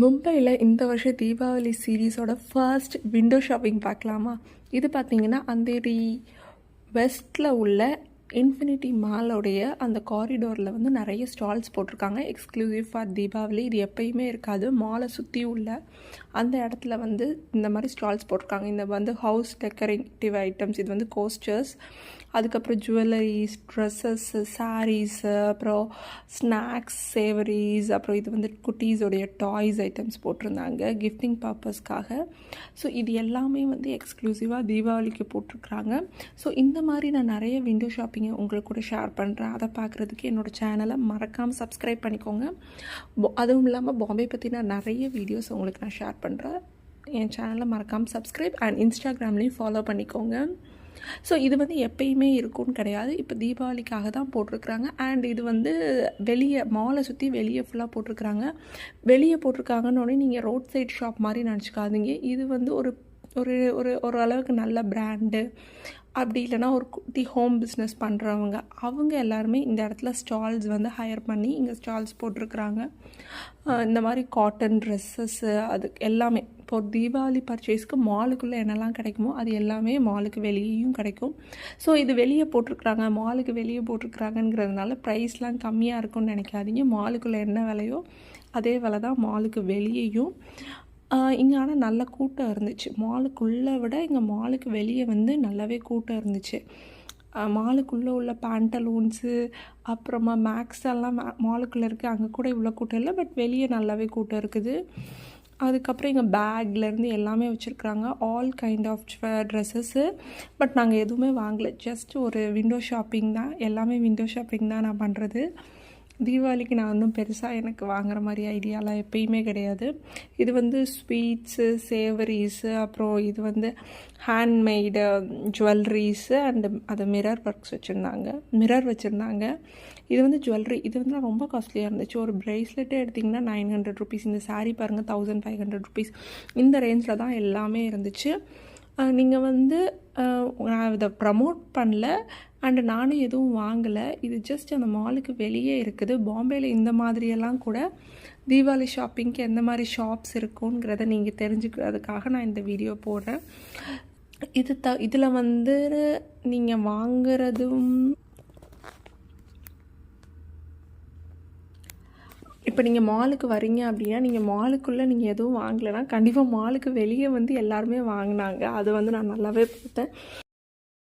மும்பையில் இந்த வருஷம் தீபாவளி சீரீஸோட ஃபர்ஸ்ட் விண்டோ ஷாப்பிங் பார்க்கலாமா? இது பார்த்தீங்கன்னா அந்தேரி வெஸ்ட்டில் உள்ள இன்ஃபினிட்டி மாலோடைய அந்த காரிடோரில் வந்து நிறைய ஸ்டால்ஸ் போட்டிருக்காங்க. எக்ஸ்க்ளூசிவ் ஃபார் தீபாவளி இது எப்பயுமே இருக்காது. மாலை சுற்றி உள்ள அந்த இடத்துல வந்து இந்த மாதிரி ஸ்டால்ஸ் போட்டிருக்காங்க. இந்த வந்து ஹவுஸ் டெக்கரேட்டிவ் ஐட்டம்ஸ் இது வந்து கோஸ்டர்ஸ் அதுக்கப்புறம் ஜுவல்லரிஸ் ட்ரெஸ்ஸஸ்ஸு சாரீஸு அப்புறம் ஸ்நாக்ஸ் சேவரிஸ் அப்புறம் இது வந்து குட்டீஸோடைய டாய்ஸ் ஐட்டம்ஸ் போட்டிருந்தாங்க. கிஃப்டிங் பர்பஸ்க்காக ஸோ இது எல்லாமே வந்து எக்ஸ்க்ளூசிவாக தீபாவளிக்கு போட்டிருக்கிறாங்க. ஸோ இந்த மாதிரி நான் நிறைய விண்டோ ஷாப் ஷாப்பிங்கை உங்களுக்கு கூட ஷேர் பண்ணுறேன் அதை பார்க்குறதுக்கு என்னோடய சேனலை மறக்காமல் சப்ஸ்கிரைப் பண்ணிக்கோங்க. அதுவும் இல்லாமல் பாம்பே பற்றி நான் நிறைய வீடியோஸ் உங்களுக்கு நான் ஷேர் பண்ணுறேன் என் சேனலை மறக்காமல் சப்ஸ்கிரைப் அண்ட் இன்ஸ்டாகிராம்லேயும் ஃபாலோ பண்ணிக்கோங்க. ஸோ இது வந்து எப்பயுமே இருக்கும்னு கிடையாது. இப்போ தீபாவளிக்காக தான் போட்டிருக்கிறாங்க. அண்ட் இது வந்து வெளியே மாலை சுற்றி வெளியே ஃபுல்லாக போட்டிருக்கிறாங்க. வெளியே போட்டிருக்காங்கன்னு உடனே நீங்கள் ரோட் சைட் ஷாப் மாதிரி நினச்சிக்காதீங்க. இது வந்து ஒரு ஒரு ஒரு ஒரு அளவுக்கு நல்ல பிராண்டு அப்படி இல்லைன்னா ஒரு குட்டி ஹோம் பிஸ்னஸ் பண்ணுறவங்க அவங்க எல்லாருமே இந்த இடத்துல ஸ்டால்ஸ் வந்து ஹையர் பண்ணி இங்கே ஸ்டால்ஸ் போட்டிருக்கிறாங்க. இந்த மாதிரி காட்டன் ட்ரெஸ்ஸஸ்ஸு அது எல்லாமே. இப்போ தீபாவளி பர்ச்சேஸ்க்கு மாலுக்குள்ளே என்னெல்லாம் கிடைக்குமோ அது எல்லாமே மாலுக்கு வெளியேயும் கிடைக்கும். ஸோ இது வெளியே போட்டிருக்கிறாங்க மாலுக்கு வெளியே போட்டிருக்கிறாங்கங்கிறதுனால ப்ரைஸ்லாம் கம்மியாக இருக்கும்னு நினைக்காதீங்க. மாலுக்குள்ளே என்ன விலையோ அதே விலை தான் மாலுக்கு வெளியேயும். இங்கே ஆனால் நல்ல கூட்டம் இருந்துச்சு. மாலுக்குள்ளே விட இங்கே மாலுக்கு வெளியே வந்து நல்லாவே கூட்டம் இருந்துச்சு. மாலுக்குள்ளே உள்ள பேண்டலூன்ஸு அப்புறமா மேக்ஸ் எல்லாம் மாலுக்குள்ளே இருக்குது அங்கே கூட இவ்வளோ கூட்டம் இல்லை பட் வெளியே நல்லாவே கூட்டம் இருக்குது. அதுக்கப்புறம் இங்கே பேக்லேருந்து எல்லாமே வச்சுருக்குறாங்க. All kind of dresses but நாங்கள் எதுவுமே வாங்கலை. ஜஸ்ட் ஒரு விண்டோ ஷாப்பிங் தான். எல்லாமே விண்டோ ஷாப்பிங் தான் நான் பண்ணுறது தீபாவளிக்கு நான் வந்து பெருசாக எனக்கு வாங்குற மாதிரி ஐடியாலாம் எப்பயுமே கிடையாது. இது வந்து ஸ்வீட்ஸு சேவரிஸு அப்புறம் இது வந்து ஹேண்ட்மெய்டு ஜுவல்லரிஸு அண்டு அது மிரர் ஒர்க்ஸ் வச்சுருந்தாங்க. மிரர் வச்சுருந்தாங்க. இது வந்து ஜுவல்லரி இது வந்து ரொம்ப காஸ்ட்லியாக இருந்துச்சு. ஒரு ப்ரேஸ்லெட்டே எடுத்திங்கன்னா நைன் ஹண்ட்ரட் ருபீஸ் இந்த சாரீ பாருங்கள் தௌசண்ட் ஃபைவ் ஹண்ட்ரட் ருபீஸ் இந்த ரேஞ்சில் தான் எல்லாமே இருந்துச்சு. நீங்கள் வந்து நான் இதை ப்ரமோட் பண்ணல. அண்டு நானும் எதுவும் வாங்கலை. இது ஜஸ்ட் அந்த மாலுக்கு வெளியே இருக்குது. பாம்பேயில் இந்த மாதிரியெல்லாம் கூட தீபாவளி ஷாப்பிங்க்கு எந்த மாதிரி ஷாப்ஸ் இருக்குங்கிறத நீங்கள் தெரிஞ்சுக்கிறதுக்காக நான் இந்த வீடியோ போடுறேன். இது த இதில் வந்து நீங்கள் வாங்குறதும் இப்போ நீங்கள் மாலுக்கு வரீங்க அப்படின்னா நீங்கள் மாலுக்குள்ளே நீங்கள் எதுவும் வாங்கலைன்னா கண்டிப்பாக மாலுக்கு வெளியே வந்து எல்லாருமே வாங்கினாங்க. அது வந்து நான் நல்லாவே பார்த்தேன்.